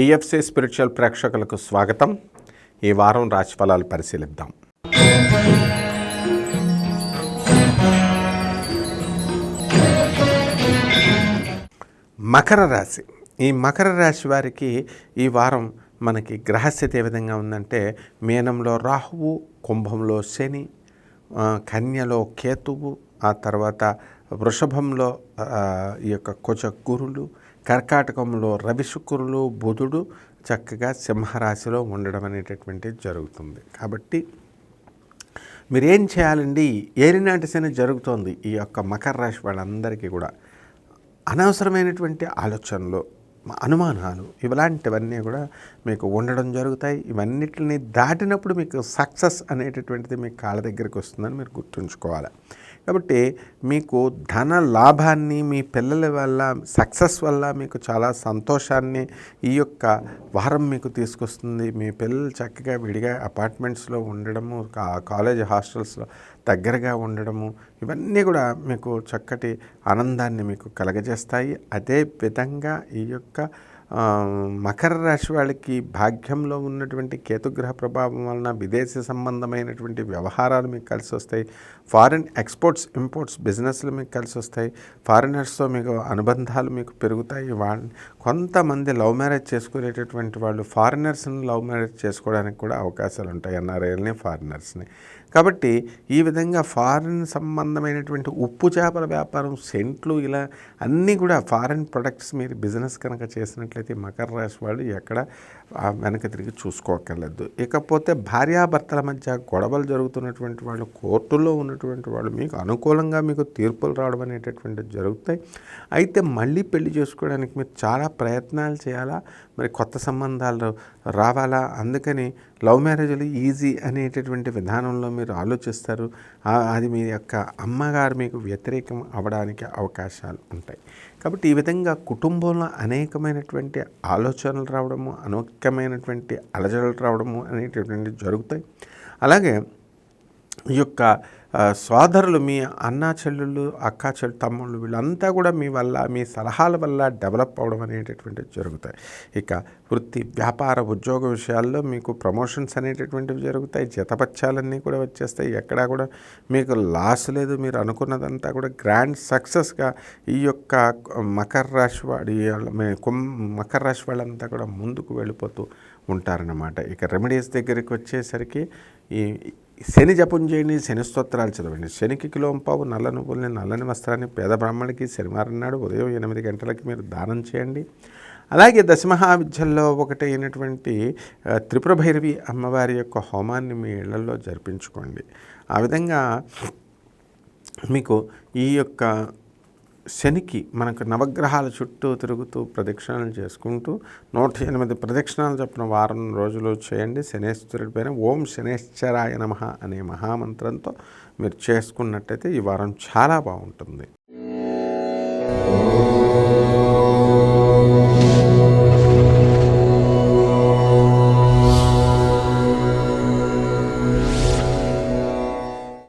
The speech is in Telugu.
పిఎఫ్సి స్పిరిచువల్ ప్రేక్షకులకు స్వాగతం. ఈ వారం రాశిఫలాలు పరిశీలిద్దాం. మకర రాశి. ఈ మకర రాశి వారికి ఈ వారం మనకి గ్రహస్థితి ఏ విధంగా ఉందంటే మీనంలో రాహువు కుంభంలో శని కన్యలో కేతువు ఆ తర్వాత వృషభంలో ఈ యొక్క కుజ గురులు కర్కాటకంలో రవి శుక్రులు బుధుడు చక్కగా సింహరాశిలో ఉండడం అనేటటువంటిది జరుగుతుంది. కాబట్టి మీరేం చేయాలండి? ఏరినాటి శని జరుగుతోంది ఈ యొక్క మకర రాశి వాళ్ళందరికీ కూడా అనవసరమైనటువంటి ఆలోచనలు అనుమానాలు ఇలాంటివన్నీ కూడా మీకు ఉండడం జరుగుతాయి. ఇవన్నిటిని దాటినప్పుడు మీకు సక్సెస్ అనేటటువంటిది మీ కాళ్ళ దగ్గరికి వస్తుందని మీరు గుర్తుంచుకోవాలి. కాబట్టి మీకు ధన లాభాన్ని మీ పిల్లల వల్ల సక్సెస్ వల్ల మీకు చాలా సంతోషాన్ని ఈ యొక్క వారం మీకు తీసుకొస్తుంది. మీ పిల్లలు చక్కగా విడిగా అపార్ట్మెంట్స్లో ఉండడము కాలేజ్ హాస్టల్స్లో దగ్గరగా ఉండడము ఇవన్నీ కూడా మీకు చక్కటి ఆనందాన్ని మీకు కలగజేస్తాయి. అదే విధంగా ఈ యొక్క ఆ, మకర రాశి వాళ్ళకి భాగ్యంలో ఉన్నటువంటి కేతుగ్రహ ప్రభావం వలన విదేశీ సంబంధమైనటువంటి వ్యవహారాలు మీకు కలిసి వస్తాయి. ఫారిన్ ఎక్స్పోర్ట్స్ ఇంపోర్ట్స్ బిజినెస్లు మీకు కలిసి వస్తాయి. ఫారినర్స్తో మీకు అనుబంధాలు మీకు పెరుగుతాయి. వాళ్ళ కొంతమంది లవ్ మ్యారేజ్ చేసుకునేటటువంటి వాళ్ళు ఫారినర్స్ని లవ్ మ్యారేజ్ చేసుకోవడానికి కూడా అవకాశాలు ఉంటాయి ఎన్ఆర్ఐల్ని ఫారినర్స్ని కాబట్టి ఈ విధంగా ఫారిన్ సంబంధమైనటువంటి ఉప్పు చేపల వ్యాపారం సెంట్లు ఇలా అన్నీ కూడా ఫారిన్ ప్రొడక్ట్స్ మీరు బిజినెస్ కనుక చేసినట్లయితే మకర రాశి వాళ్ళు ఎక్కడ వెనక తిరిగి చూసుకోక్కర్లేదు. ఇకపోతే భార్యాభర్తల మధ్య గొడవలు జరుగుతున్నటువంటి వాళ్ళు కోర్టులో ఉన్నటువంటి వాళ్ళు మీకు అనుకూలంగా మీకు తీర్పులు రావడం అనేటటువంటివి జరుగుతాయి. అయితే మళ్ళీ పెళ్ళి చేసుకోవడానికి మీరు చాలా ప్రయత్నాలు చేయాలా? మరి కొత్త సంబంధాలు రావాలా? అందుకని లవ్ మ్యారేజ్లు ఈజీ అనేటటువంటి విధానంలో మీరు ఆలోచిస్తారు. అది మీ యొక్క అమ్మగారు మీకు వ్యతిరేకం అవ్వడానికి అవకాశాలు ఉంటాయి. కాబట్టి ఈ విధంగా కుటుంబంలో అనేకమైనటువంటి ఆలోచనలు రావడము అనేకమైనటువంటి అలజడులు రావడము అనేటటువంటి జరుగుతాయి. అలాగే యొక్క సోదరులు మీ అన్నా చెల్లెళ్ళు అక్కా చెల్లు తమ్ముళ్ళు వీళ్ళంతా కూడా మీ వల్ల మీ సలహాల వల్ల డెవలప్ అవ్వడం అనేటటువంటివి జరుగుతాయి. ఇక వృత్తి వ్యాపార ఉద్యోగ విషయాల్లో మీకు ప్రమోషన్స్ అనేటటువంటివి జరుగుతాయి. జతపత్యాలన్నీ కూడా వచ్చేస్తాయి. ఎక్కడా కూడా మీకు లాస్ లేదు. మీరు అనుకున్నదంతా కూడా గ్రాండ్ సక్సెస్గా ఈ యొక్క మకర రాశి వాడి కుం మకర రాశి వాళ్ళంతా కూడా ముందుకు వెళ్ళిపోతూ ఉంటారన్నమాట. ఇక రెమెడీస్ దగ్గరికి వచ్చేసరికి ఈ శని జపం చేయండి శని స్తోత్రాలు చదవండి. శనికి కిలోంపావు నల్ల నువ్వుల్ని నల్లని వస్త్రాన్ని పేద బ్రాహ్మణికి శనివారం నాడు ఉదయం ఎనిమిది గంటలకి మీరు దానం చేయండి. అలాగే దశమహావిద్యల్లో ఒకటి అయినటువంటి త్రిపుర భైరవి అమ్మవారి యొక్క హోమాన్ని మీ ఇళ్ళలో జరిపించుకోండి. ఆ విధంగా మీకు ఈ యొక్క శనికి మనకు నవగ్రహాల చుట్టూ తిరుగుతూ ప్రదక్షిణలు చేసుకుంటూ నూట ఎనిమిది ప్రదక్షిణాలు చెప్పిన వారం రోజులు చేయండి. శనేశ్వరుడి పైన ఓం శనేశ్వరాయ నమ అనే మహామంత్రంతో మీరు చేసుకున్నట్టయితే ఈ వారం చాలా బాగుంటుంది.